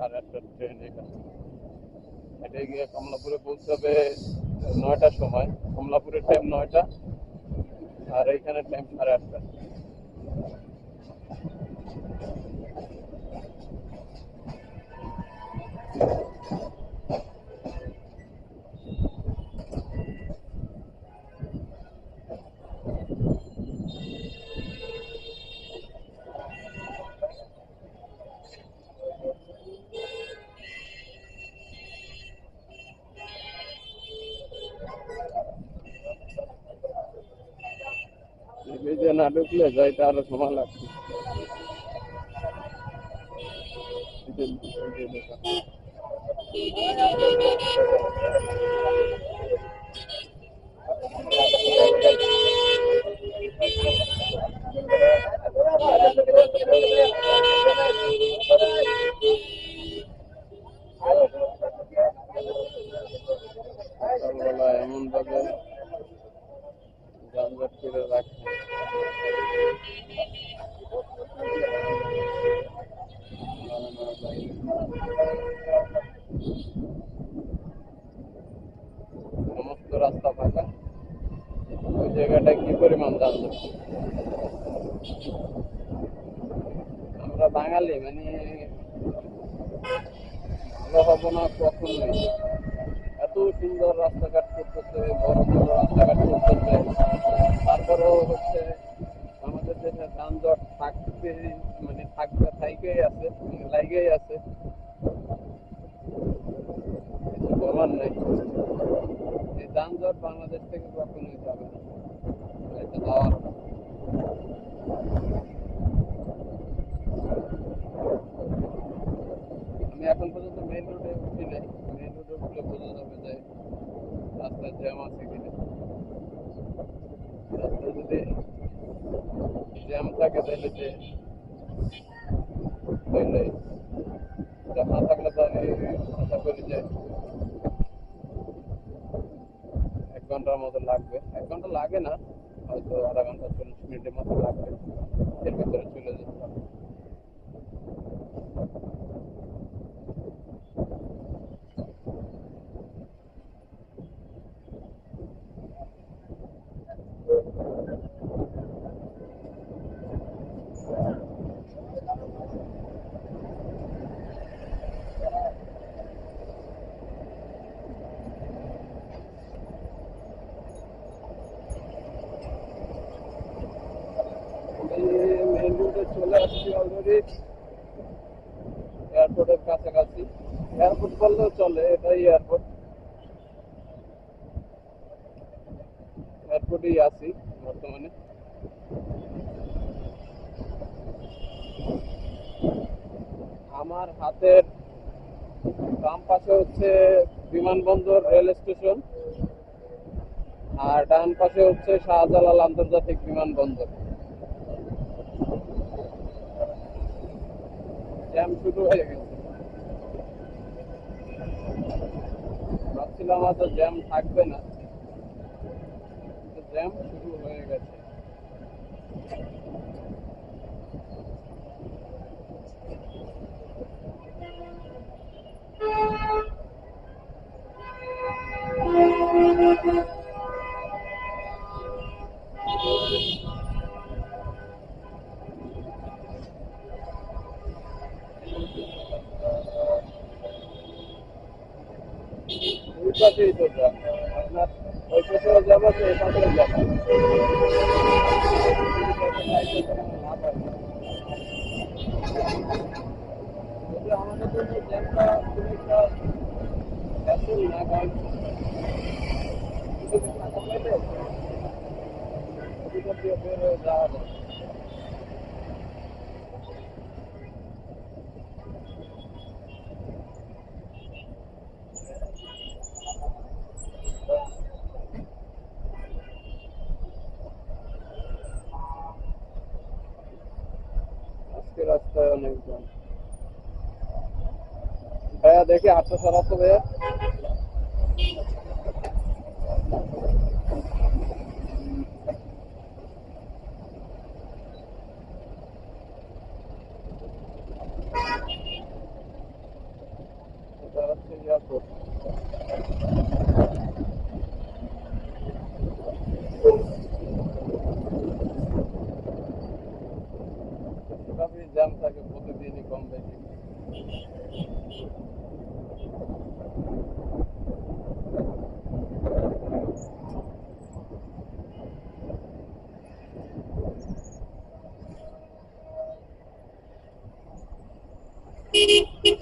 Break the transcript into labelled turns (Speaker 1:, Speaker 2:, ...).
Speaker 1: Arrested, turned it. এটা গিয়ে কমলাপুরে পৌঁছাবে নয়টার সময়। কমলাপুরের টাইম নয়টা আর এইখানে টাইম সাড়ে আটটা। ব্রিজে না ঢুকলে যাইতে আরও সময় লাগছে আমরা বাঙালি মানে ভালো হব না কখনোই। এত সুন্দর রাস্তাঘাট করতেছে, বড় বড় রাস্তাঘাট করতেছে। তারপরেও হচ্ছে আমাদের দেশে যানজট থাকতে মানে থাকতে, থাইকেই আছে লাইগেই আছে। কিছু বলার নাই। এই যানজট বাংলাদেশ থেকে কখনোই যাবে না। আমি এখন পর্যন্ত মেইন রোডে উঠি নাই। মেইন রোডে উঠলে বোঝা যাবে যে রাস্তায় জ্যাম আছে কিনা। রাস্তায় যদি জ্যাম থাকে তাহলে যে তাহলে না থাকলে তো আমি আশা করি যে এক ঘণ্টার মতো লাগবে। এক ঘণ্টা লাগে না হয়তো আধা ঘণ্টা চল্লিশ মিনিটের মতো লাগবে এর ভিতরে চলে যেতে পারবে মেইন রোডে চলে আসছি অলরেডি এয়ারপোর্টের কাছাকাছি। এয়ারপোর্ট বললেও চলে, এটাই এয়ারপোর্ট এয়ারপোর্টেই আছি বর্তমানে। আমার হাতের বাম পাশে হচ্ছে বিমানবন্দর রেল স্টেশন, আর ডান পাশে হচ্ছে শাহজালাল আন্তর্জাতিক বিমানবন্দর। জ্যাম শুরু হয়ে গেছে। ভাবছিলাম হয়তো জ্যাম থাকবে না। জ্যাম শুরু হয়ে গেছে। ওই পাশেই তো জ্যাম আপনার ওই পাশেও জ্যাম আছে এই পাশেও জ্যাম আছে যদি আমাদের জন্য জ্যামটা খুব একটা hassle না কারণ কিছু টাকা পাইলে ওদিকে দিয়ে বের হয়ে যাওয়া যায় রাস্তায় অনেকজন ভাইয়া দেখি আটশো সরাসরি ভাইয়া। দাম থাকে প্রতিদিনই কম বেশি Beep, beep.